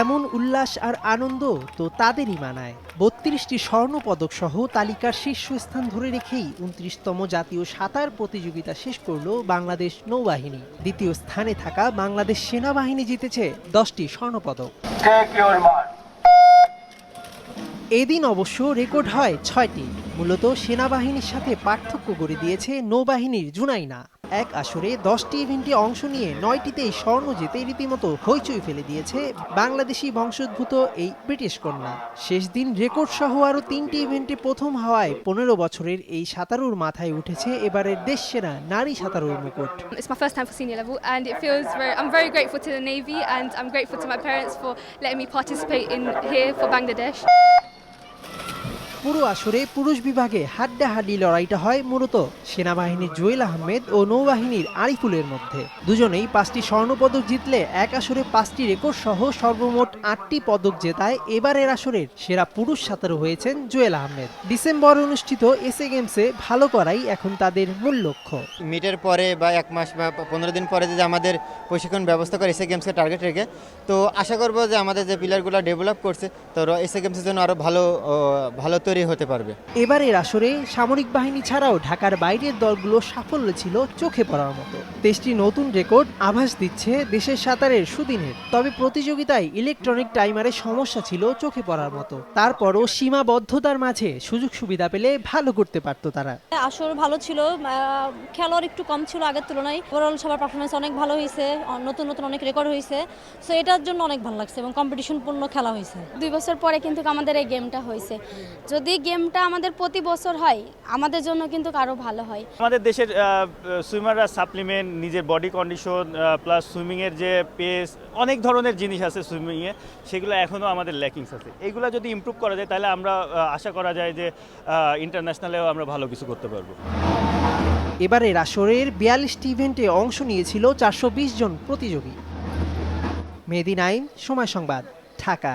এমন উল্লাস আর আনন্দ তো তাদেরই মানায়। বত্রিশটি স্বর্ণ পদক সহ তালিকার শীর্ষস্থান ধরে রেখেই উনত্রিশতম জাতীয় সাঁতার প্রতিযোগিতা শেষ করল বাংলাদেশ নৌবাহিনী। দ্বিতীয় স্থানে থাকা বাংলাদেশ সেনাবাহিনী জিতেছে দশটি স্বর্ণপদক। এদিন অবশ্য রেকর্ড হয় ছয়টি। মূলত সেনাবাহিনীর সাথে পার্থক্য করে দিয়েছে নৌবাহিনীর জুনাইনা। এক আসরে দশটি ইভেন্টে অংশ নিয়ে নয়টিতেই স্বর্ণ জিতে রীতিমতো হইচই ফেলে দিয়েছে বাংলাদেশি বংশোদ্ভূত এই ব্রিটিশ কন্যা শেষ দিন রেকর্ড সহ আরও তিনটি ইভেন্টে প্রথম হওয়ায় পনেরো বছরের এই সাঁতারুর মাথায় উঠেছে এবারের দেশ সেরা নারী সাঁতারুর মুকুট grateful to my parents for letting me participate in here for Bangladesh. পুরো আসরে পুরুষ বিভাগে হাড্ডাহাড্ডি লড়াইটা হয় মূলত সেনাবাহিনীর জুয়েল আহমেদ ও নৌবাহিনীর আরিফুলের মধ্যে। দুজনেই পাঁচটি স্বর্ণপদক জিতলে এক আসরে পাঁচটি রেকর্ড সহ সর্বমোট আটটি পদক জেতায় এবারের আসরের সেরা পুরুষ সাঁতারু হয়েছেন জুয়েল আহমেদ। ডিসেম্বর অনুষ্ঠিত এসএ গেমসে ভালো করাই এখন তাদের মূল লক্ষ্য। মিটের পরে বা এক মাস বা পনেরো দিন পরে যদি আমাদের প্রশিক্ষণ ব্যবস্থা করে এসে গেমসকে টার্গেট রেখে, তো আশা করব যে আমাদের যে পিলারগুলো ডেভেলপ করছে, তো এসে গেমসের জন্য আরও ভালো ভালো তৈরি হতে পারবে। এবারের আসরে সামরিক বাহিনী ছাড়াও ঢাকার বাইরের দলগুলো সাফল্য ছিল চোখে পড়ার মতো। দেশটি নতুন রেকর্ড আভাস দিচ্ছে দেশের সাঁতারের সুদিনের। তবে প্রতিযোগিতায় ইলেকট্রনিক টাইমারের সমস্যা ছিল চোখে পড়ার মতো। তারপরও সীমাবদ্ধতার মাঝে সুযোগ সুবিধা পেলে ভালো করতে পারত তারা। আসর ভালো ছিল খেলোয়াড় একটু কম ছিল আগের তুলনায়। ওভারঅল সবার পারফরমেন্স অনেক ভালো হয়েছে নতুন নতুন অনেক রেকর্ড হয়েছে। সো এটার জন্য অনেক ভালো লাগছে এবং কম্পিটিশন পূর্ণ খেলা হয়েছে। দুই বছর পরে কিন্তু আমাদের এই গেমটা হয়েছে। যদি গেমটা আমাদের প্রতি বছর হয় আমাদের জন্য কিন্তু আরও ভালো হয়। আমাদের দেশের সুইমাররা সাপ্লিমেন্ট নিজের বডি কন্ডিশন প্লাস সুইমিংয়ের যে পেস অনেক ধরনের জিনিস আছে সুইমিংয়ে সেগুলো এখনও আমাদের ল্যাকিংস আছে। এইগুলো যদি ইমপ্রুভ করা যায় তাহলে আমরা আশা করা যায় যে ইন্টারন্যাশনালেও আমরা ভালো কিছু করতে পারব। এবারের আসরের বিয়াল্লিশটি ইভেন্টে অংশ নিয়েছিল চারশো বিশ জন প্রতিযোগী। মেদিন আইন সময় সংবাদ ঢাকা।